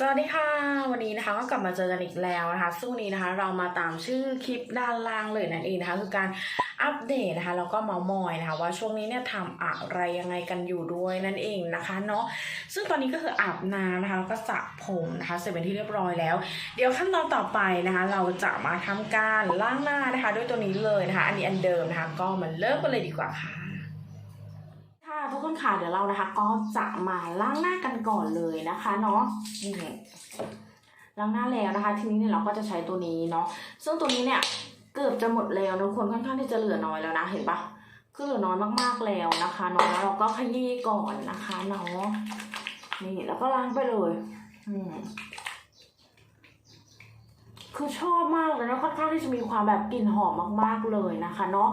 สวัสดีค่ะ วันนี้นะคะก็กลับมาเจอกันอีกแล้วนะคะซึ่งวันนี้นะคะเรามาตามชื่อคลิปด้านล่างเลยนั่นเองนะคะคือการอัปเดตนะคะแล้วก็เมาส์มอยนะคะว่าช่วงนี้เนี่ยทำอะไรยังไงกันอยู่ด้วยนั่นเองนะคะเนาะซึ่งตอนนี้ก็คืออาบน้ำนะคะแล้วก็สระผมนะคะเสร็จเป็นที่เรียบร้อยแล้ว เดี๋ยวขั้นตอนต่อไปนะคะ เราจะมาทำการล้างหน้านะคะ ด้วยตัวนี้เลยนะคะ อันนี้อันเดิมนะคะ ก็มาเริ่มกันเลยดีกว่าค่ะ ทุกคนค่ะเดี๋ยวเรานะคะ ก็จะมาล้างหน้ากันก่อนเลยนะคะเนาะล้างหน้าแล้วนะคะ ทีนี้เนี่ยเราก็จะใช้ตัวนี้เนาะซึ่งตัวนี้เนี่ยเกือบจะหมดแล้วทุกคนค่อนข้างที่จะเหลือน้อยแล้วนะเห็นปะคือเหลือน้อยมากๆแล้วนะคะเนาะแล้วเราก็ขยี้ก่อนนะคะเนาะนี่แล้วก็ล้างไปเลย อืมคือชอบมากเลยนะค่อนข้างที่จะมีความแบบกลิ่นหอมมากๆเลยนะคะ เนาะ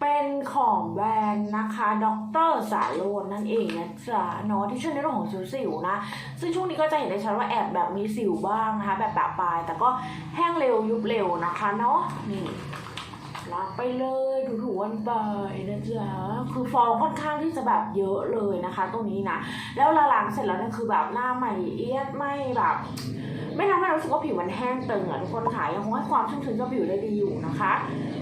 เป็นของแบรนด์นะคะดรสาโลนนั่นเองนะจ๊ะเนาะที่ช่วยในเรื่องของสิวๆนะ ซึ่งช่วงนี้ก็จะเห็นได้ชัดว่าแอบแบบมีสิวบ้างนะคะ แบบปะปลาย แต่ก็แห้งเร็วยุบเร็วนะคะเนาะนี่ ล้างไปเลยถูๆวันบายนะจ๊ะคือฟองค่อนข้างที่จะแบบเยอะเลยนะคะ ตรงนี้นะแล้วละล้างเสร็จแล้วเนี่ยคือแบบหน้าใหม่เอียดไม่แบบไม่ทำให้รู้สึกว่าผิวมันแห้งตึงอะทุกคนค่ะยังคงให้ความชุ่มชื้นกับผิวได้ดีอยู่นะคะ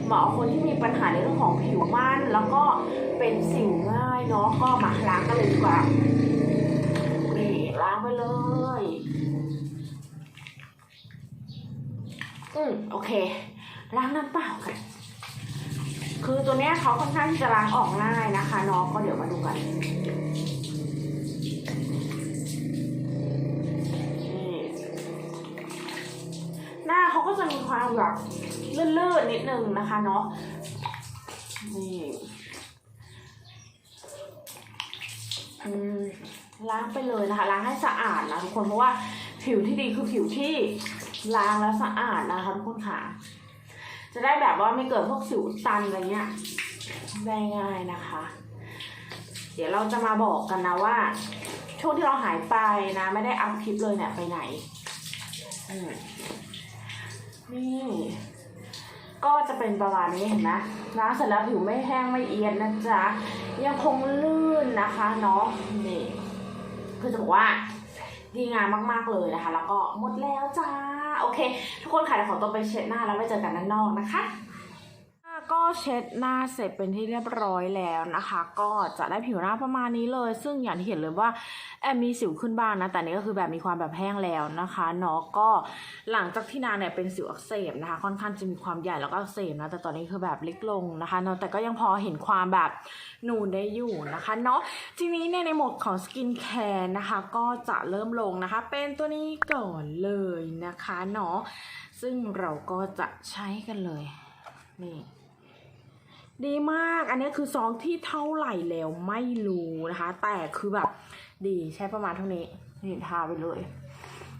เหมาะคนที่มีปัญหาในเรื่องของผิวมันแล้วก็เป็นสิวง่ายเนาะก็มาล้างกันเลยดีกว่านี่ล้างไปเลย อืมโอเค ล้างน้ำเปล่ากัน คือตัวเนี้ยเขาค่อนข้างที่จะล้างออกง่ายนะคะเนาะก็เดี๋ยวมาดูกันนี่หน้าเขาก็จะมีความแบบลื่นๆนิดนึงนะคะเนาะนี่ล้างไปเลยนะคะ ล้างให้สะอาดนะทุกคนเพราะว่าผิวที่ดีคือผิวที่ล้างแล้วสะอาดนะคะทุกคนค่ะ จะได้แบบว่าไม่เกิดพวกสิวตันอะไรเงี้ยได้ง่ายนะคะ เดี๋ยวเราจะมาบอกกันนะว่า ช่วงที่เราหายไปนะ ไม่ได้อัพคลิปเลยเนี่ยไปไหนอืมนี่ก็จะเป็นประมาณนี้เห็นไหมล้างเสร็จแล้วผิวไม่แห้งไม่เอียดนะจ๊ะ ยังคงลื่นนะคะเนาะนี่คือจะบอกว่าดีงามมาก ๆ เลยนะคะ แล้วก็หมดแล้วจ้า โอเค ทุกคนค่ะเดี๋ยวขอตัวไปเช็ดหน้าแล้วไปเจอกันด้านนอกนะคะ ก็เช็ดหน้าเสร็จเป็นที่เรียบร้อยแล้วนะคะ ก็จะได้ผิวหน้าประมาณนี้เลย ซึ่งอย่างที่เห็นเลยว่าแอบมีสิวขึ้นบ้างนะ แต่นี่ก็คือแบบมีความแบบแห้งแล้วนะคะเนาะก็หลังจากที่นางเนี่ยเป็นสิวอักเสบนะคะ ค่อนข้างจะมีความใหญ่แล้วก็อักเสบนะแต่ตอนนี้คือแบบเล็กลงนะคะเนาะแต่ก็ยังพอเห็นความแบบนูนได้อยู่นะคะเนาะทีนี้เนี่ยในหมดของสกินแคร์นะคะ ก็จะเริ่มลงนะคะ เป็นตัวนี้ก่อนเลยนะคะเนาะซึ่งเราก็จะใช้กันเลยนี่ ดีมากอันนี้คือซองที่เท่าไหร่แล้วไม่รู้นะคะ แต่คือแบบดีใช้ประมาณเท่านี้นี่ทาไปเลย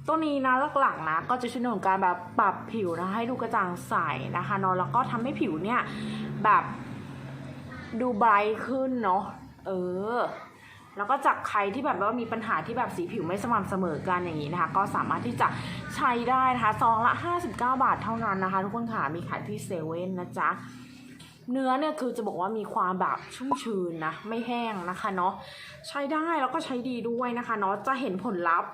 ตัวนี้นะหลักๆนะ ก็จะช่วยในของการแบบปรับผิวนะให้ดูกระจ่างใสนะคะนาะแล้วก็ทำให้ผิวเนี่ยแบบดูไบรท์ขึ้นเนาะเออ แล้วก็จากใครที่แบบว่ามีปัญหาที่แบบสีผิวไม่สม่ำเสมอกันอย่างนี้นะคะ ก็สามารถที่จะใช้ได้นะคะซองละ 59 บาทเท่านั้นนะคะ ทุกคนค่ะมีขายที่เซเว่นนะจ๊ะ เนื้อเนี่ยคือจะบอกว่ามีความแบบชุ่มชื้นนะไม่แห้งนะคะเนาะใช้ได้แล้วก็ใช้ดีด้วยนะคะเนาะจะเห็นผลลัพธ์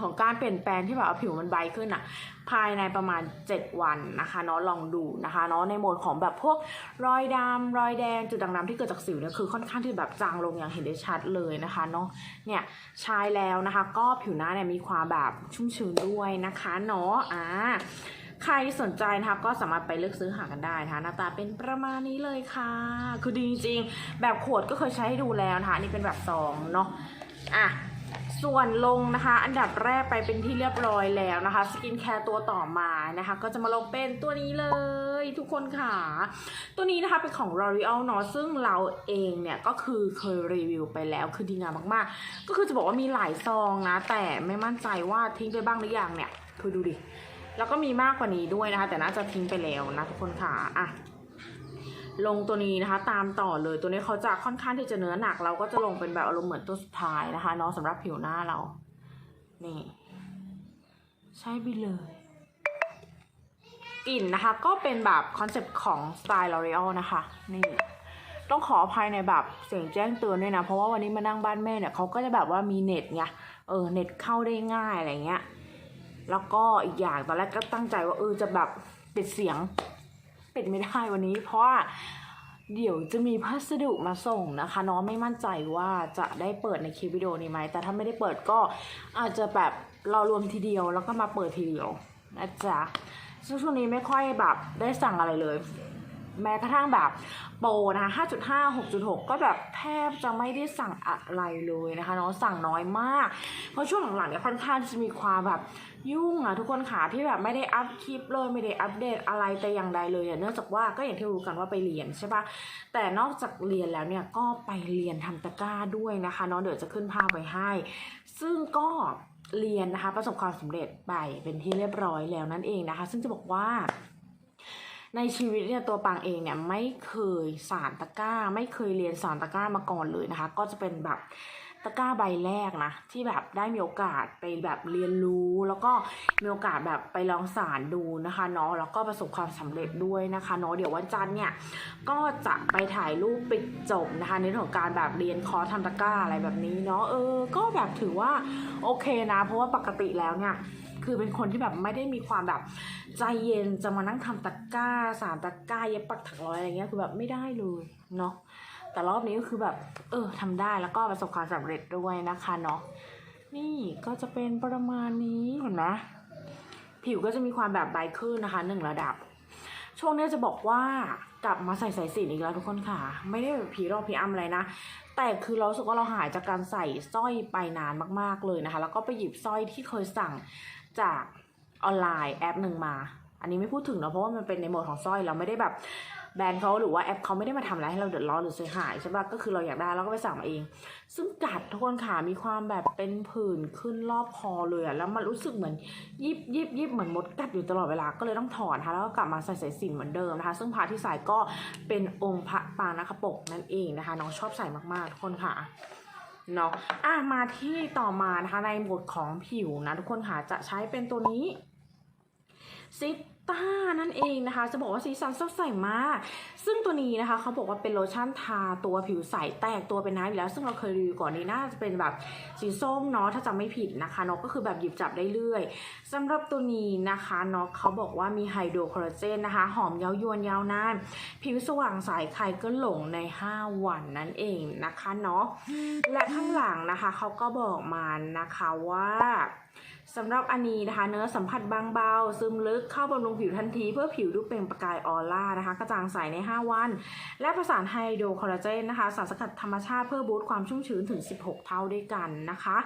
ของการเปลี่ยนแปลงที่แบบว่าผิวมันใบขึ้นอะภายในประมาณ 7 วันนะคะเนาะลองดูนะคะเนาะในโหมดของแบบพวกรอยดำรอยแดงจุดด่างดำที่เกิดจากสิวเนี่ยคือค่อนข้างที่แบบจางลงอย่างเห็นได้ชัดเลยนะคะเนาะเนี่ยใช้แล้วนะคะ ก็ผิวหน้าเนี่ยมีความแบบชุ่มชื้นด้วยนะคะเนาะอ่า ใครสนใจนะคะก็สามารถไปเลือกซื้อหากันได้นะคะหน้าตาเป็นประมาณนี้เลยค่ะ คือดีจริงแบบขวดก็เคยใช้ให้ดูแล้วนะคะนนี่เป็นแบบซองเนาะอะส่วนลงนะคะ อันดับแรกไปเป็นที่เรียบร้อยแล้วนะคะสกินแคร์ตัวต่อมานะคะ ก็จะมาลงเป็นตัวนี้เลยทุกคนค่ะ ตัวนี้นะคะเป็นของ L'Oreal เนาะซึ่งเราเองเนี่ยก็คือเคยรีวิวไปแล้วคือดีงามมากๆ ก็คือจะบอกว่ามีหลายซองนะ แต่ไม่มั่นใจว่าทิ้งไปบ้างหรือยังเนี่ยคือดูดิ แล้วก็มีมากกว่านี้ด้วยนะคะ แต่น่าจะทิ้งไปแล้วนะทุกคนค่ะอะลงตัวนี้นะคะ ตามต่อเลยตัวนี้เขาจะค่อนข้างที่จะเนื้อหนัก เราก็จะลงเป็นแบบอารมณ์เหมือนตัวสุดท้ายนะคะเนาะสำหรับผิวหน้าเรา นี่ ใช้ไปเลยกลิ่นนะคะ ก็เป็นแบบคอนเซปต์ของสไตล์ L'Oreal นะคะ นี่ต้องขออภัยในแบบเสียงแจ้งเตือนด้วยนะ เพราะว่าวันนี้มานั่งบ้านแม่เนี่ยเขาก็จะแบบว่ามีเน็ตไงเออเน็ตเข้าได้ง่ายอะไรเงี้ย แล้วก็อีกอย่างตอนแรกก็ตั้งใจว่าเออจะแบบปิดเสียงปิดไม่ได้วันนี้ เพราะว่าเดี๋ยวจะมีพัสดุมาส่งนะคะน้องไม่มั่นใจว่าจะได้เปิดในคลิปวิดีโอนี้ไหมแต่ถ้าไม่ได้เปิดก็อาจจะแบบรอรวมทีเดียวแล้วก็มาเปิดทีเดียวนะจ๊ะซึ่งช่วงนี้ไม่ค่อยแบบได้สั่งอะไรเลย แม้กระทั่งแบบโปรนะคะ 5.5 6.6 ก็แบบแทบจะไม่ได้สั่งอะไรเลยนะคะเน้องสั่งน้อยมาก เพราะช่วงหลังๆเนี่ยค่อนข้างจะมีความแบบยุ่งอะทุกคนขาที่แบบไม่ได้อัพคลิปเลยไม่ได้อัปเดตอะไรแต่อย่างใดเลยเนื่องจากว่าก็อย่างที่รู้กันว่าไปเรียนใช่ปะแต่นอกจากเรียนแล้วเนี่ยก็ไปเรียนทำตะกร้าด้วยนะคะเน้องเดี๋ยวจะขึ้นภาพไปให้ ซึ่งก็เรียนนะคะประสบความสำเร็จไปเป็นที่เรียบร้อยแล้วนั่นเองนะคะ ซึ่งจะบอกว่า ในชีวิตเนี่ยตัวปางเองเนี่ยไม่เคยสารตะกร้า ไม่เคยเรียนสารตะกร้ามาก่อนเลยนะคะ ก็จะเป็นแบบตะกร้าใบแรกนะที่แบบได้มีโอกาสไปแบบเรียนรู้ แล้วก็มีโอกาสแบบไปลองสารดูนะคะเนาะแล้วก็ประสบความสำเร็จด้วยนะคะเนาะเดี๋ยววันจันทร์เนี่ยก็จะไปถ่ายรูปปิดจบนะคะในเรื่องของการแบบเรียนคอร์สทำตะกร้าอะไรแบบนี้เนาะเออ ก็แบบถือว่าโอเคนะ เพราะว่าปกติแล้วเนี่ย คือเป็นคนที่แบบไม่ได้มีความแบบใจเย็นจะมานั่งทำตะกร้าสารตะกร้าเย็บปักถักร้อยอะไรเงี้ยคือแบบไม่ได้เลยเนาะแต่รอบนี้ก็คือแบบ เออทำได้แล้วก็ประสบความสำเร็จด้วยนะคะเนาะนี่ก็จะเป็นประมาณนี้เห็นไหมผิวก็จะมีความแบบใบขึ้นนะคะหนึ่งระดับ ช่วงนี้จะบอกว่ากลับมาใส่สายสิญจนอีกแล้วทุกคนค่ะ ไม่ได้แบบผีรอกผีอ้ำอะไรนะ แต่คือเราสึกว่าเราหายจากการใส่สร้อยไปนานมากๆเลยนะคะ แล้วก็ไปหยิบสร้อยที่เคยสั่ง จากออนไลน์แอปหนึ่งมา อันนี้ไม่พูดถึงเนอะเพราะว่ามันเป็นในโหมดของสร้อยเราไม่ได้แบบแบรนด์เขาหรือว่าแอปเขาไม่ได้มาทำอะไรให้เราเดือดร้อนหรือเสียหายใช่ปะก็คือเราอยากได้เราก็ไปสั่งมาเอง ซึ่งกัดทุกคนค่ะมีความแบบเป็นผื่นขึ้นรอบคอเลยอะแล้วมันรู้สึกเหมือนยิบยิบยิบเหมือนมดกัดอยู่ตลอดเวลาก็เลยต้องถอนนะคะแล้วก็กลับมาใส่สายสิญจนเหมือนเดิมนะคะ ซึ่งพระที่ใส่ก็เป็นองค์พระปางนักปกนั่นเองนะคะ น้องชอบใส่มากๆทุกคนค่ะ เนาะอะมาที่ต่อมานะคะในหมวดของผิวนะทุกคนค่ะจะใช้เป็นตัวนี้ซิต ต้านั่นเองนะคะ จะบอกว่าสีสันสดใสมาก ซึ่งตัวนี้นะคะเขาบอกว่าเป็นโลชั่นทาตัวผิวใสแตกตัวเป็นน้ำอยู่แล้ว ซึ่งเราเคยรีวิวก่อนนี้น่าจะเป็นแบบสีส้มเนาะถ้าจำไม่ผิดนะคะเนาะก็คือแบบหยิบจับได้เรื่อยสำหรับตัวนี้นะคะเนาะเขาบอกว่ามีไฮโดรคอลลาเจนนะคะ หอมเย้ายวนยาวนาน ผิวสว่างใสใครก็หลงใน 5 วันนั่นเองนะคะเนาะและข้างหลังนะคะเขาก็บอกมานะคะว่า สำหรับอันนี้นะคะเนื้อสัมผัสบางเบา ซึมลึกเข้าบำรุงผิวทันที เพื่อผิวดูเปล่งประกายออร่านะคะ กระจ่างใสใน 5 วัน และประสานไฮโดรคอลลาเจนนะคะ สารสกัดธรรมชาติเพื่อบูสต์ความชุ่มชื้นถึง 16 เท่าด้วยกันนะคะ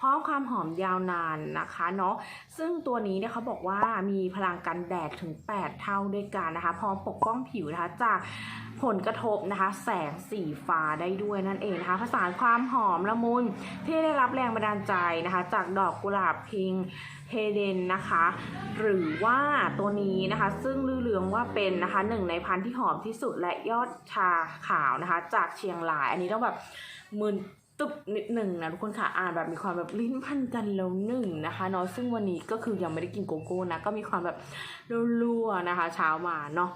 พร้อมความหอมยาวนานนะคะเนาะซึ่งตัวนี้เนี่ยเขาบอกว่ามีพลังกันแดดถึง 8 เท่าด้วยกันนะคะ พร้อมปกป้องผิวนะคะจากผลกระทบนะคะ แสงสีฟ้าได้ด้วยนั่นเองนะคะผสานความหอมละมุนที่ได้รับแรงบันดาลใจนะคะ จากดอกกุหลาบพิงเฮเดนนะคะ หรือว่าตัวนี้นะคะ ซึ่งลือเลืองว่าเป็นนะคะหนึ่งในพันธุ์ที่หอมที่สุดและยอดชาขาวนะคะ จากเชียงราย อันนี้ต้องแบบมึนตุบนิดหนึ่งนะทุกคนค่ะอ่านแบบมีความแบบลิ้นพันกันแล้วหนึ่งนะคะเนาะซึ่งวันนี้ก็คือยังไม่ได้กินโกโก้นะก็มีความแบบรัวๆนะคะ เช้ามาเนาะ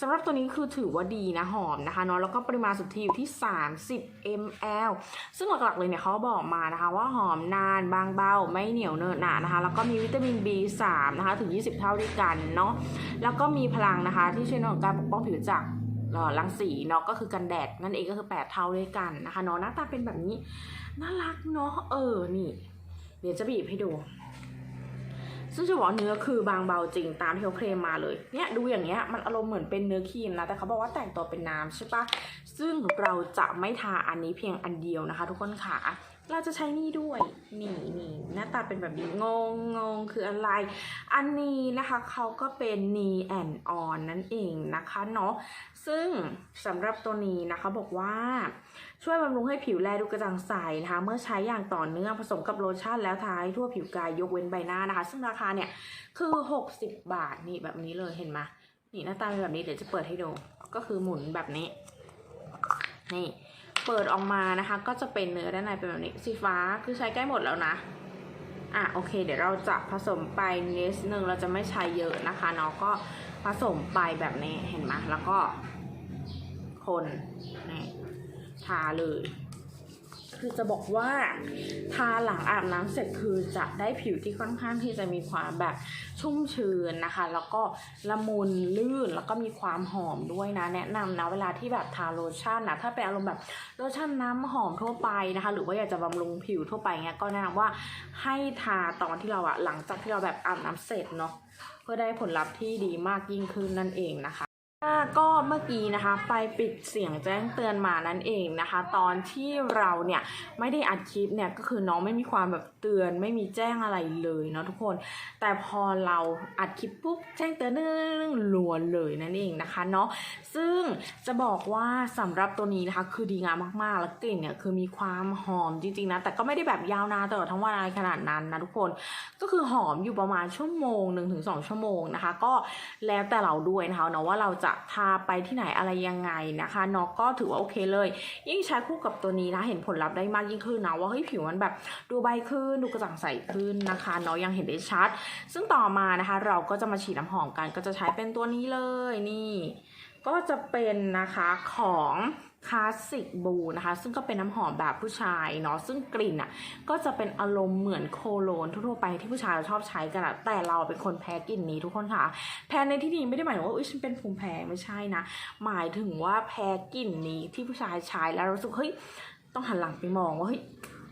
สำหรับตัวนี้คือถือว่าดีนะหอมนะคะเนาะแล้วก็ปริมาณสุทธิอยู่ที่ 30 ml ซึ่งหลักๆเลยเนี่ยเขาบอกมานะคะ ว่าหอมนานบางเบาไม่เหนียวเนอะหนานะคะ แล้วก็มีวิตามิน B3 นะคะถึง 20 เท่าด้วยกันเนาะแล้วก็มีพลังนะคะที่ช่วยในเรื่องการปกป้องผิวจากเอ่อรังสีเนาะก็คือกันแดดนั่นเองก็คือ 8 เท่าด้วยกันนะคะเนาะหน้าตาเป็นแบบนี้น่ารักเนาะเออนี่ เดี๋ยวจะบีบให้ดู ซึ่งจะบอกเนื้อคือบางเบาจริงตามที่เขาเคลมมาเลย เนี่ยดูอย่างเงี้ยมันอารมณ์เหมือนเป็นเนื้อครีมนะ แต่เขาบอกว่าแต่งตัวเป็นน้ำใช่ปะซึ่งเราจะไม่ทาอันนี้เพียงอันเดียวนะคะ ทุกคนค่ะ เราจะใช้นี่ด้วย นี่นี่หน้าตาเป็นแบบนี้งงงงคืออะไร อันนี้นะคะเขาก็เป็นนีแอนออนนั่นเองนะคะเนาะซึ่งสำหรับตัวนี้นะคะบอกว่า ช่วยบำรุงให้ผิวแลดูกระจ่างใสนะคะ เมื่อใช้อย่างต่อเนื่องผสมกับโลชั่นแล้วทาให้ทั่วผิวกายยกเว้นใบหน้านะคะ ซึ่งราคาเนี่ยคือ 60 บาทนี่แบบนี้เลยเห็นไหมนี่หน้าตาเป็นแบบนี้เดี๋ยวจะเปิดให้ดู ก็คือหมุนแบบนี้ นี่เปิดออกมานะคะ ก็จะเป็นเนื้อด้านในเป็นแบบนี้สีฟ้าคือใช้ใกล้หมดแล้วนะอะโอเค เดี๋ยวเราจะผสมไปนิดนึงเราจะไม่ใช้เยอะนะคะเนาะก็ผสมไปแบบนี้เห็นไหมแล้วก็คนนี่ ทาเลย คือจะบอกว่าทาหลังอาบน้ำเสร็จคือจะได้ผิวที่ค่อนข้างที่จะมีความแบบชุ่มชื้นนะคะ แล้วก็ละมุนลื่นแล้วก็มีความหอมด้วยนะ แนะนำนะเวลาที่แบบทาโลชั่นนะถ้าเป็นอารมณ์แบบโลชั่นน้ำหอมทั่วไปนะคะ หรือว่าอยากจะบำรุงผิวทั่วไปเงี้ยก็แนะนำว่าให้ทาตอนที่เราอะหลังจากที่เราแบบอาบน้ำเสร็จเนาะเพื่อได้ผลลัพธ์ที่ดีมากยิ่งขึ้นนั่นเองนะคะ ก็เมื่อกี้นะคะไฟปิดเสียงแจ้งเตือนมานั่นเองนะคะ ตอนที่เราเนี่ยไม่ได้อัดคลิปเนี่ยก็คือน้องไม่มีความแบบเตือนไม่มีแจ้งอะไรเลยเนาะทุกคน แต่พอเราอัดคลิปปุ๊บแจ้งเตือนนึ่งล้วนเลยนั่นเองนะคะเนาะซึ่งจะบอกว่าสำหรับตัวนี้นะคะคือดีงามมากๆ แล้วกลิ่นเนี่ยคือมีความหอมจริงๆนะแต่ก็ไม่ได้แบบยาวนานตลอดทั้งวันอะไรขนาดนั้นนะทุกคนก็คือหอมอยู่ประมาณชั่วโมงหนึ่งถึงสองชั่วโมงนะคะ ก็แล้วแต่เราด้วยนะคะเนาะว่าเราจะพาไปที่ไหนอะไรยังไงนะคะนาะก็ถือว่าโอเคเลย ยิ่งใช้คู่กับตัวนี้นะเห็นผลลัพธ์ได้มากยิ่งขึ้นนะว่าเฮ้ยผิวมันแบบดูใบขึ้นดูกระจ่างใสขึ้นนะคะเนาะยังเห็นได้ชัด ซึ่งต่อมานะคะ เราก็จะมาฉีดน้ำหอมกันก็จะใช้เป็นตัวนี้เลยนี่ ก็จะเป็นนะคะของ คลาสสิกบูนะคะ ซึ่งก็เป็นน้ำหอมแบบผู้ชายเนาะซึ่งกลิ่นอะก็จะเป็นอารมณ์เหมือนโคโลนทั่วไปที่ผู้ชายเราชอบใช้กันอะแต่เราเป็นคนแพ้กลิ่นนี้ทุกคนค่ะ แพ้ในที่นี้ไม่ได้หมายถึงว่าอุ้ยฉันเป็นภูมิแพ้ไม่ใช่นะ หมายถึงว่าแพ้กลิ่นนี้ที่ผู้ชายใช้แล้วรู้สึกเฮ้ยต้องหันหลังไปมองว่าเฮ้ย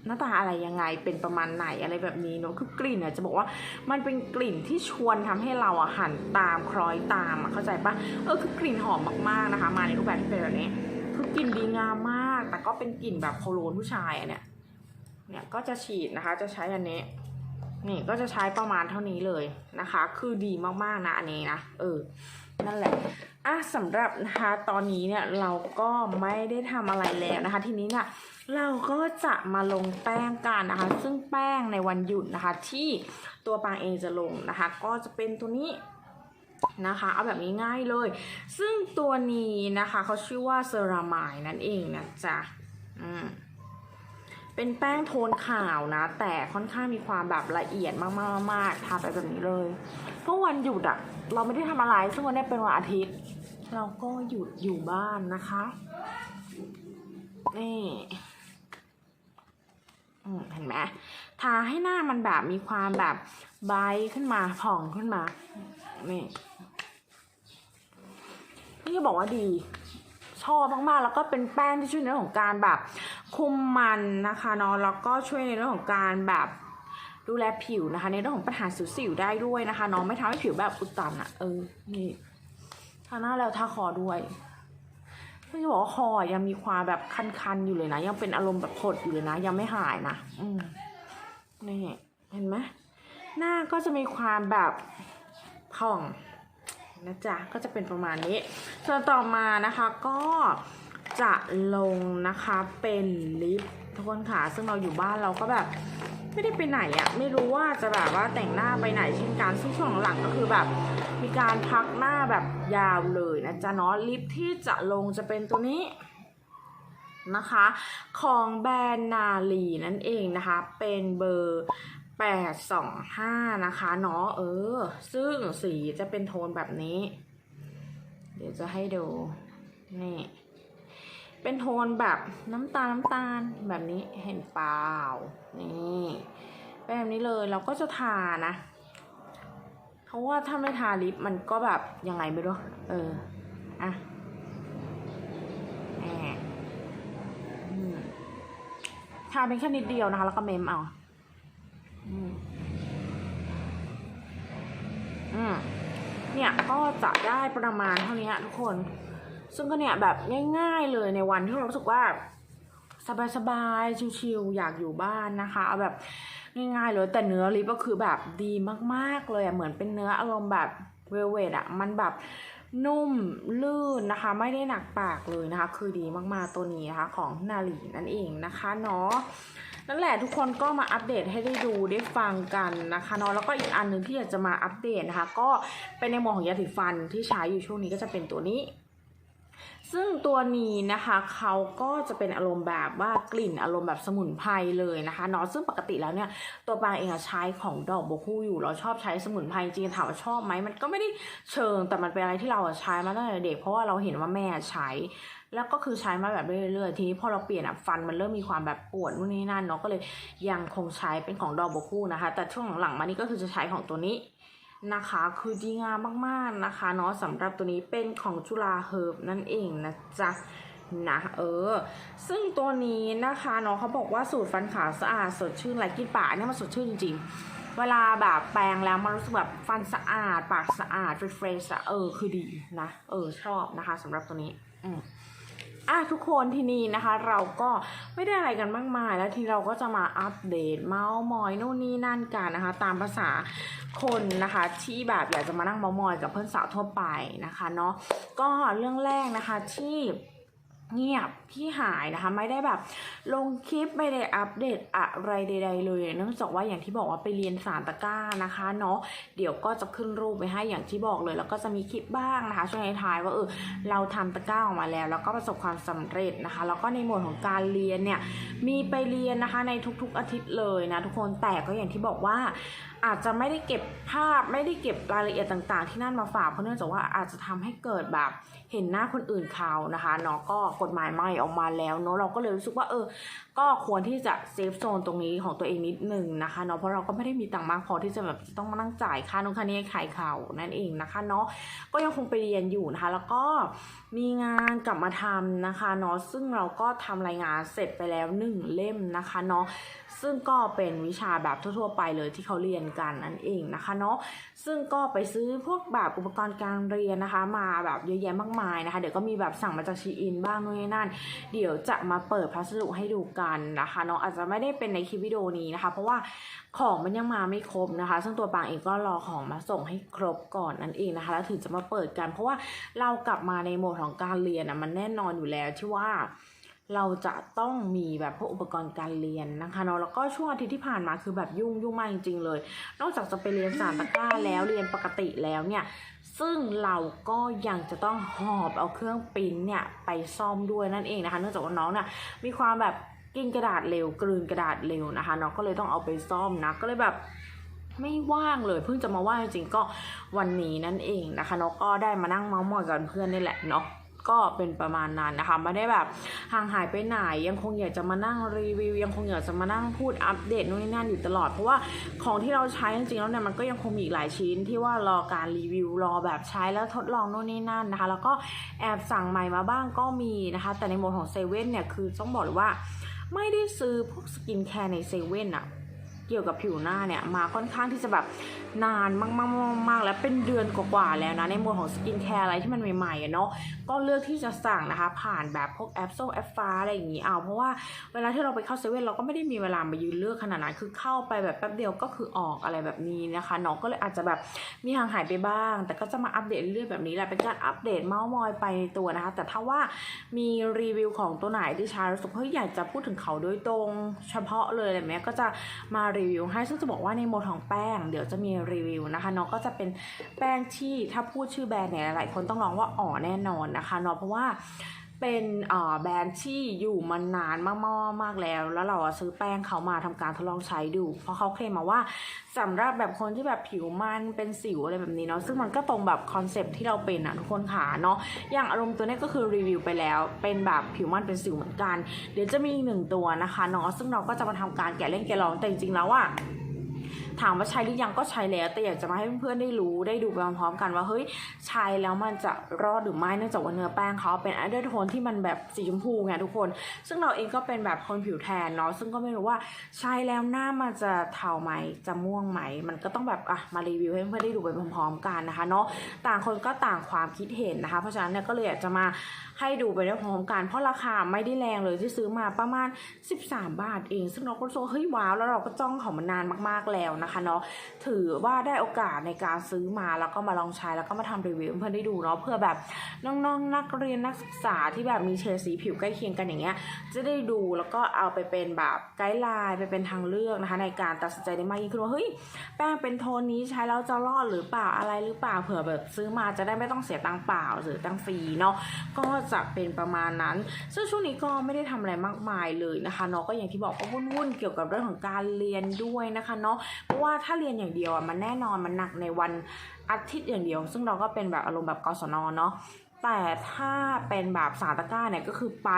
หน้าตาอะไรยังไงเป็นประมาณไหนอะไรแบบนี้เนาะคือกลิ่นเนี่ยจะบอกว่ามันเป็นกลิ่นที่ชวนทำให้เราอะหันตามคล้อยตามอะเข้าใจปะเออคือกลิ่นหอมมากๆนะคะ มาในรูปแบบที่เป็นแบบนี้ กลิ่นดีงามมาก แต่ก็เป็นกลิ่นแบบโคโลนผู้ชายเนี่ย เนี่ยก็จะฉีดนะคะ จะใช้อันนี้ นี่ก็จะใช้ประมาณเท่านี้เลยนะคะ คือดีมากๆนะอันนี้นะ เออ นั่นแหละ อะสำหรับนะคะตอนนี้เนี่ยเราก็ไม่ได้ทำอะไรแล้วนะคะ ทีนี้เนี่ยเราก็จะมาลงแป้งกันนะคะ ซึ่งแป้งในวันหยุดนะคะ ที่ตัวปางเองจะลงนะคะ ก็จะเป็นตัวนี้ นะคะเอาแบบนี้ง่ายเลย ซึ่งตัวนี้นะคะเขาชื่อว่าเซรามายนั่นเองนะจ๊ะอืมเป็นแป้งโทนขาวนะ แต่ค่อนข้างมีความแบบละเอียดมากๆๆทาไปแบบนี้เลยเพราะวันหยุดอะเราไม่ได้ทำอะไรซึ่งวันนี้เป็นวันอาทิตย์ เราก็หยุดอยู่บ้านนะคะนี่อืมเห็นไหมทาให้หน้ามันแบบมีความแบบ ไบขึ้นมาผ่องขึ้นมา นี่นี่จะบอกว่าดีชอบมากๆ แล้วก็เป็นแป้งที่ช่วยในเรื่องของการแบบคุมมันนะคะเนาะ แล้วก็ช่วยในเรื่องของการแบบดูแลผิวนะคะ ในเรื่องของปัญหาสิวๆได้ด้วยนะคะเนาะไม่ทำให้ผิวแบบอุดตันอะเออ นี่ทาหน้าแล้วทาคอด้วยไม่จะบอกว่าคอยังมีความแบบคันๆอยู่เลยนะ ยังเป็นอารมณ์แบบผดอยู่เลยนะ ยังไม่หายนะ อืมนี่เห็นไหม หน้าก็จะมีความแบบผ่องนะจ๊ะก็จะเป็นประมาณนี้ ส่วนต่อมานะคะก็จะลงนะคะเป็นลิปทุกคนค่ะซึ่งเราอยู่บ้านเราก็แบบไม่ได้ไปไหนอะไม่รู้ว่าจะแบบว่าแต่งหน้าไปไหนเช่นกันซึ่งช่วงหลังก็คือแบบ มีการพักหน้าแบบยาวเลยนะจ๊ะเนาะลิปที่จะลงจะเป็นตัวนี้นะคะ ของแบรนด์นาลีนั่นเองนะคะ เป็นเบอร์ 825นะคะเนาะเออ ซึ่งสีจะเป็นโทนแบบนี้ เดี๋ยวจะให้ดู นี่ เป็นโทนแบบน้ำตาลน้ำตาลแบบนี้เห็นเปล่า นี่เป็นแบบนี้เลยเราก็จะทานะ เพราะว่าถ้าไม่ทาลิปมันก็แบบยังไงไม่รู้ เออ อะแอืมทาเป็นแค่นิดเดียวนะคะ แล้วก็เมมเอา อืมเนี่ยก็จะได้ประมาณเท่านี้ทุกคน ซึ่งก็เนี่ยแบบง่าย ๆเลยในวันที่เรารู้สึกว่า สบายๆชิวๆอยากอยู่บ้านนะคะเอาแบบง่ายๆเลยแต่เนื้อลิปก็คือแบบดีมากๆเลยอะเหมือนเป็นเนื้ออารมณ์แบบเวลเวดอะมันแบบ นุ่มลื่นนะคะ ไม่ได้หนักปากเลยนะคะ คือดีมากๆตัวนี้นะคะ ของนาลีนั่นเองนะคะเนาะนั่นแหละทุกคนก็มาอัปเดตให้ได้ดูได้ฟังกันนะคะเนาะแล้วก็อีกอันหนึ่งที่อยากจะมาอัปเดตนะคะ ก็เป็นในมองของยาสีฟันที่ใช้อยู่ช่วงนี้ก็จะเป็นตัวนี้ ซึ่งตัวนี้นะคะเขาก็จะเป็นอารมณ์แบบว่ากลิ่นอารมณ์แบบสมุนไพรเลยนะคะเนาะซึ่งปกติแล้วเนี่ยตัวปางเองอใช้ของดอกบัวคู่อยู่เราชอบใช้สมุนไพรจริงถามว่าชอบไหมมันก็ไม่ได้เชิงแต่มันเป็นอะไรที่เราใช้มาตั้งแต่เด็กเพราะว่าเราเห็นว่าแม่ใช้ แล้วก็คือใช้มาแบบเรื่อยๆทีนี้พอเราเปลี่ยนอะฟันมันเริ่มมีความแบบปวดนู่นนี่นั่นเนาะก็เลยยังคงใช้เป็นของดอกบัวคู่นะคะ แต่ช่วงหลังๆมานี่ก็คือจะใช้ของตัวนี้ นะคะคือดีงามมากๆนะคะเนาะสำหรับตัวนี้เป็นของจุฬาเฮิร์บนั่นเองนะจ๊ะนะเออ ซึ่งตัวนี้นะคะเนาะเขาบอกว่าสูตรฟันขาวสะอาดสดชื่นไหลกินปากเนี่ยมันสดชื่นจริงๆ เวลาแบบแปรงแล้วมันรู้สึกแบบฟันสะอาด ปากสะอาดเฟรชเออคือดีนะเออชอบนะคะสำหรับตัวนี้อืมอะทุกคนที่นี่นะคะ เราก็ไม่ได้อะไรกันมากมาย แล้วทีเราก็จะมาอัปเดตเมาส์มอยนู่นนี่นั่นกันนะคะ ตามภาษา คนนะคะที่แบบอยากจะมานั่งมาส์มอยกับเพื่อนสาวทั่วไปนะคะเนาะก็เรื่องแรกนะคะที่เงียบที่หายนะคะ ไม่ได้แบบลงคลิปไม่ได้อัปเดตอะไรใดๆเลยเนื่องจากว่าอย่างที่บอกว่าไปเรียนสารตะก้านะคะเนาะเดี๋ยวก็จะขึ้นรูปไปให้อย่างที่บอกเลย แล้วก็จะมีคลิปบ้างนะคะ ช่วงท้ายๆว่าเออเราทำตะก้าออกมาแล้ว แล้วก็ประสบความสำเร็จนะคะ แล้วก็ในหมวดของการเรียนเนี่ยมีไปเรียนนะคะในทุกๆอาทิตย์เลยนะทุกคนแต่ก็อย่างที่บอกว่า อาจจะไม่ได้เก็บภาพไม่ได้เก็บรายละเอียดต่างๆ ที่นั่นมาฝากเพราะเนื่องจากว่าอาจจะทำให้เกิดแบบเห็นหน้าคนอื่นเขานะคะเนาะก็กฎหมายใหม่ออกมาแล้วเนาะเราก็เลยรู้สึกว่าเออ ก็ควรที่จะเซฟโซนตรงนี้ของตัวเองนิดนึงนะคะเนาะเพราะเราก็ไม่ได้มีตังค์มากพอที่จะแบบต้องมานั่งจ่ายค่านู่นค่านี้ขายเขานั่นเองนะคะเนาะก็ยังคงไปเรียนอยู่นะคะแล้วก็ มีงานกลับมาทำนะคะเนาะซึ่งเราก็ทำรายงานเสร็จไปแล้วหนึ่งเล่มนะคะเนาะซึ่งก็เป็นวิชาแบบทั่ว ๆ ไปเลยที่เขาเรียนกันนั่นเองนะคะเนาะซึ่งก็ไปซื้อพวกแบบอุปกรณ์การเรียนนะคะ มาแบบเยอะแยะมากมายนะคะ เดี๋ยวก็มีแบบสั่งมาจากชีอินบ้างนู่นนี่นั่น เดี๋ยวจะมาเปิดพัสดุให้ดูกันนะคะเนาะอาจจะไม่ได้เป็นในคลิปวิดีโอนี้นะคะ เพราะว่า ของมันยังมาไม่ครบนะคะ ซึ่งตัวปางเองก็รอของมาส่งให้ครบก่อนนั่นเองนะคะ แล้วถึงจะมาเปิดกัน เพราะว่าเรากลับมาในโหมดของการเรียนอะมันแน่นอนอยู่แล้วที่ว่าเราจะต้องมีแบบพวกอุปกรณ์การเรียนนะคะเนาะแล้วก็ช่วงอาทิตย์ที่ผ่านมาคือแบบยุ่งยุ่งมากจริงๆเลย นอกจากจะไปเรียนสารตะกร้าแล้วเรียนปกติแล้วเนี่ยซึ่งเราก็ยังจะต้องหอบเอาเครื่องปิ้นเนี่ยไปซ่อมด้วยนั่นเองนะคะ เนื่องจากว่าน้องเนี่ยมีความแบบ กินกระดาษเร็วกลืนกระดาษเร็วนะคะน้องก็เลยต้องเอาไปซ่อมนะก็เลยแบบไม่ว่างเลยเพิ่งจะมาว่างจริงก็วันนี้นั่นเองนะคะนาะก็ได้มานั่งเมาส์มอยกับเพื่อนนี่แหละเนาะก็เป็นประมาณนั้นนะคะไม่ได้แบบห่างหายไปไหนยังคงอยากจะมานั่งรีวิว ยังคงอยากจะมานั่งพูดอัปเดตนู่นนี่นั่นอยู่ตลอด เพราะว่าของที่เราใช้จริงๆแล้วเนี่ยมันก็ยังคงมีอีกหลายชิ้นที่ว่ารอการรีวิวรอแบบใช้แล้วทดลองนู่นนี่นั่นนะคะ แล้วก็แอบสั่งใหม่มาบ้างก็มีนะคะ แต่ในโหมดของเซเว่นเนี่ยคือต้องบอกเลยว่า ไม่ได้ซื้อพวกสกินแคร์ในเซเว่นอะ กี่ยวกับผิวหน้าเนี่ยมาค่อนข้างที่จะแบบนานมากๆๆๆแล้วเป็นเดือนกว่าๆแล้วนะในหมดของสกินแคร์อะไรที่มันใหม่ๆเนาะก็เลือกที่จะสั่งนะคะ ผ่านแบบพวกแอปโซแอปฟ้าอะไรอย่างงี้เอาเพราะว่าเวลาที่เราไปเข้าเซเว่นเราก็ไม่ได้มีเวลามายืนเลือกขนาดนั้นคือเข้าไปแบบแป๊บเดียวก็คือออกอะไรแบบนี้นะคะเนาะก็เลยอาจจะแบบมีห่างหายไปบ้าง แต่ก็จะมาอัปเดตเรื่อยแบบนี้แหละเป็นการอัปเดตเมาส์มอยไปในตัวนะคะ แต่ถ้าว่ามีรีวิวของตัวไหนที่ชารู้สึกเฮ้ยอยากจะพูดถึงเขาโดยตรง เฉพาะเลยอะไรแบบนี้ก็จะมารีีวิวให้ซึ่งจะบอกว่าในโหมดของแป้ง เดี๋ยวจะมีรีวิวนะคะเนาะก็จะเป็นแป้งที่ถ้าพูดชื่อแบรนด์เนี่ยหลายคนต้องร้องว่าอ๋อแน่นอนนะคะเนาะเพราะว่า เป็นแบรนด์ที่อยู่มานานมากๆมากแล้ว แล้วเราซื้อแป้งเขามาทำการทดลองใช้ดู เพราะเขาเคลมมาว่าสำหรับแบบคนที่แบบผิวมันเป็นสิวอะไรแบบนี้เนาะซึ่งมันก็ตรงแบบคอนเซปที่เราเป็นอะทุกคนค่ะเนาะอย่างอารมณ์ตัวนี้ก็คือรีวิวไปแล้ว เป็นแบบผิวมันเป็นสิวเหมือนกัน เดี๋ยวจะมีอีกหนึ่งตัวนะคะเนาะซึ่งเราก็จะมาทำการแกะเล่นแกะลองแต่จริงๆแล้วอะ ถามว่าใช้หรือยังก็ใช้แล้ว แต่อยากจะมาให้เพื่อนๆได้รู้ได้ดูไปพร้อมๆกันว่าเฮ้ยใช้แล้วมันจะรอดหรือไม่เนื่องจากว่าเนื้อแป้งเขาเป็นอันเดอร์โทนที่มันแบบสีชมพูไงทุกคน ซึ่งเราเองก็เป็นแบบคนผิวแทนเนาะซึ่งก็ไม่รู้ว่าใช้แล้วหน้ามันจะเทาไหมจะม่วงไหม มันก็ต้องแบบอะมารีวิวให้เพื่อนๆได้ดูไปพร้อมๆกันนะคะเนาะต่างคนก็ต่างความคิดเห็นนะคะ เพราะฉะนั้นเนี่ยก็เลยอยากจะมา ให้ดูไปได้พร้อมกัน เพราะราคาไม่ได้แรงเลยที่ซื้อมาประมาณ 13 บาทเอง ซึ่งเราก็รู้สึกเฮ้ยว้าวแล้วเราก็จ้องเขามานานมากๆแล้วนะคะเนาะถือว่าได้โอกาสในการซื้อมาแล้วก็มาลองใช้แล้วก็มาทำรีวิวเพื่อนได้ดูเนาะเพื่อแบบน้องๆ นักเรียนนักศึกษาที่แบบมีเฉดสีผิวใกล้เคียงกันอย่างเงี้ยจะได้ดูแล้วก็เอาไปเป็นแบบไกด์ไลน์ไปเป็นทางเลือกนะคะ ในการตัดสินใจได้มากยิ่งขึ้นว่าเฮ้ยแป้งเป็นโทนนี้ใช้แล้วจะรอดหรือเปล่าอะไรหรือเปล่าเผื่อแบบซื้อมาจะได้ไม่ต้องเสียตังค์เปล่าหรือตังค์ฟรีเนาะก็จะเป็นประมาณนั้น ซึ่งช่วงนี้ก็ไม่ได้ทำอะไรมากมายเลยนะคะเนาะก็อย่างที่บอกก็วุ่นๆเกี่ยวกับเรื่องของการเรียนด้วยนะคะเนาะเพราะว่าถ้าเรียนอย่างเดียวอะมันแน่นอนมันหนักในวันอาทิตย์อย่างเดียว ซึ่งเราก็เป็นแบบอารมณ์แบบกศนเนาะ แต่ถ้าเป็นแบบสาตะกร้าเนี่ยก็คือไป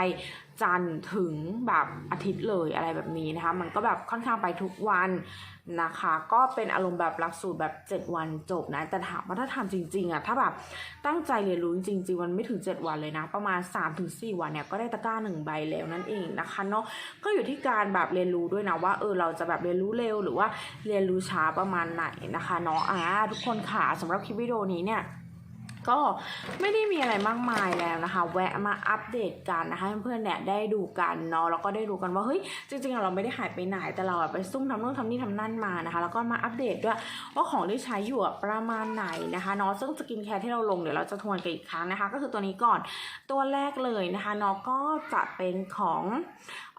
จันทร์ถึงแบบอาทิตย์เลยอะไรแบบนี้นะคะ มันก็แบบค่อนข้างไปทุกวันนะคะ ก็เป็นอารมณ์แบบหลักสูตรแบบ 7 วันจบนะ แต่ถามว่าถ้าทำจริงๆอะถ้าแบบตั้งใจเรียนรู้จริงๆมันไม่ถึง 7 วันเลยนะ ประมาณ 3-4 วันเนี่ยก็ได้ตะกร้าหนึ่งใบแล้วนั่นเองนะคะเนาะ ก็อยู่ที่การแบบเรียนรู้ด้วยนะว่าเออเราจะแบบเรียนรู้เร็วหรือว่าเรียนรู้ช้าประมาณไหนนะคะเนาะอ่าทุกคนค่ะสำหรับคลิปวิดีโอนี้เนี่ย ก็ไม่ได้มีอะไรมากมายแล้วนะคะ แวะมาอัปเดตกันนะคะเพื่อนๆเนี่ยได้ดูกันเนาะแล้วก็ได้ดูกันว่าเฮ้ยจริงๆเราไม่ได้หายไปไหนแต่เราไปซุ่มทำนู่นทำนี่ทำนั่นมานะคะ แล้วก็มาอัปเดตด้วยว่าของที่ใช้อยู่ประมาณไหนนะคะเนาะซึ่งสกินแคร์ที่เราลงเดี๋ยวเราจะทวนกันอีกครั้งนะคะ ก็คือตัวนี้ก่อนตัวแรกเลยนะคะเนาะก็จะเป็นของ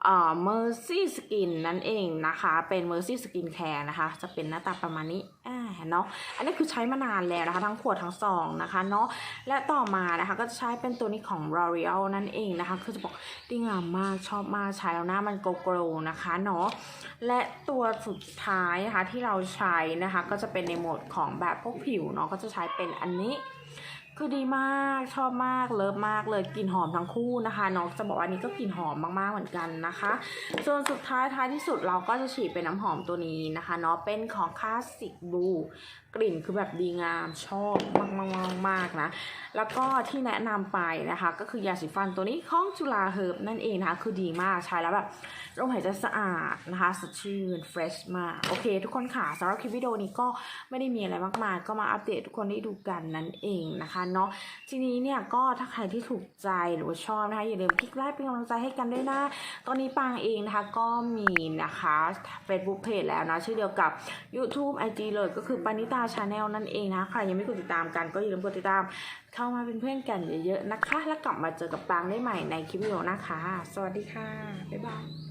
เอ่อ Mercy Skin นั่นเองนะคะ เป็น Mercy Skin Care นะคะ จะเป็นหน้าตาประมาณนี้อ่า เนาะอันนี้คือใช้มานานแล้วนะคะ ทั้งขวดทั้งซองนะคะเนาะและต่อมานะคะก็จะใช้เป็นตัวนี้ของ L'Oreal นั่นเองนะคะ คือจะบอกดีงามมากชอบมากใช้แล้วหน้ามันโกโกรนะคะเนาะและตัวสุดท้ายนะคะที่เราใช้นะคะ ก็จะเป็นในโหมดของแบบพวกผิวเนาะก็จะใช้เป็นอันนี้ คือดีมากชอบมากเลิฟมากเลยกลิ่นหอมทั้งคู่นะคะน้องจะบอกว่าอันนี้ก็กลิ่นหอมมากๆเหมือนกันนะคะ ส่วนสุดท้ายท้ายที่สุดเราก็จะฉีดเป็นน้ำหอมตัวนี้นะคะเนาะเป็นของคลาสสิกบู กลิ่นคือแบบดีงามชอบมากมากมากมากนะ แล้วก็ที่แนะนำไปนะคะ ก็คือยาสีฟันตัวนี้ของจุฬาเฮิร์บนั่นเองนะคะคือดีมากใช้แล้วแบบลมหายใจสะอาดนะคะสดชื่นเฟรชมาก โอเคทุกคนค่ะสำหรับคลิปวิดีโอนี้ก็ไม่ได้มีอะไรมากมาย ก็มาอัปเดตทุกคนได้ดูกันนั่นเองนะคะเนาะทีนี้เนี่ยก็ถ้าใครที่ถูกใจหรือว่าชอบนะคะอย่าลืมคลิกไลค์เป็นกำลังใจให้กันด้วยนะตอนนี้ปางเองนะคะก็มีนะคะ Facebook Page แล้วนะชื่อเดียวกับ YouTube IG เลยก็คือปานิตาชาแนลนั่นเองนะใครยังไม่กดติดตามกันก็อย่าลืมกดติดตาม เข้ามาเป็นเพื่อนกันเยอะๆนะคะ แล้วกลับมาเจอกับปางได้ใหม่ในคลิปวิดีโอหนะคะ สวัสดีค่ะ บ๊ายบาย